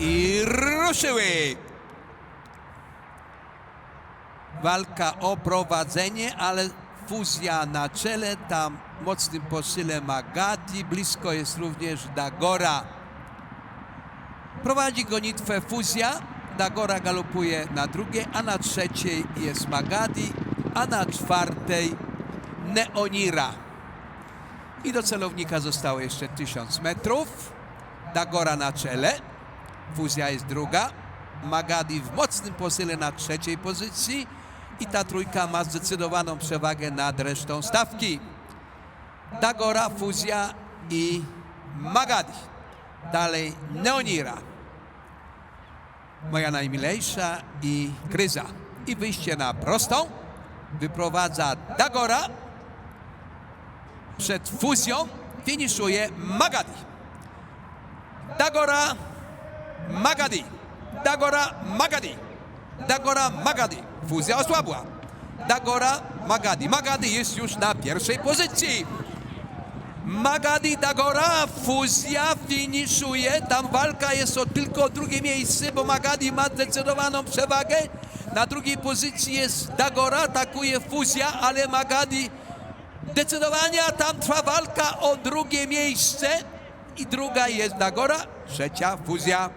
I ruszyły! Walka o prowadzenie, ale fuzja na czele, tam mocnym posyle Magati, blisko jest również Dagora. Prowadzi gonitwę fuzja, Dagora galopuje na drugiej, a na trzeciej jest Magadi, a na czwartej Neonira. I do celownika zostało jeszcze 1000 metrów. Dagora na czele, fuzja jest druga, Magadi w mocnym posyle na trzeciej pozycji i ta trójka ma zdecydowaną przewagę nad resztą stawki. Dagora, fuzja i Magadi. Dalej Neonira. Moja najmilejsza i Kryza. I wyjście na prostą wyprowadza Dagora. Przed fuzją finiszuje Magadi. Dagora, Magadi. Dagora, Magadi. Dagora, Magadi. Fuzja osłabła. Dagora, Magadi. Magadi jest już na pierwszej pozycji. Magadi Dagora, fuzja finiszuje. Tam walka jest o tylko drugie miejsce, bo Magadi ma zdecydowaną przewagę. Na drugiej pozycji jest Dagora, atakuje fuzja, ale Magadi zdecydowanie, a tam trwa walka o drugie miejsce. I druga jest Dagora, trzecia fuzja.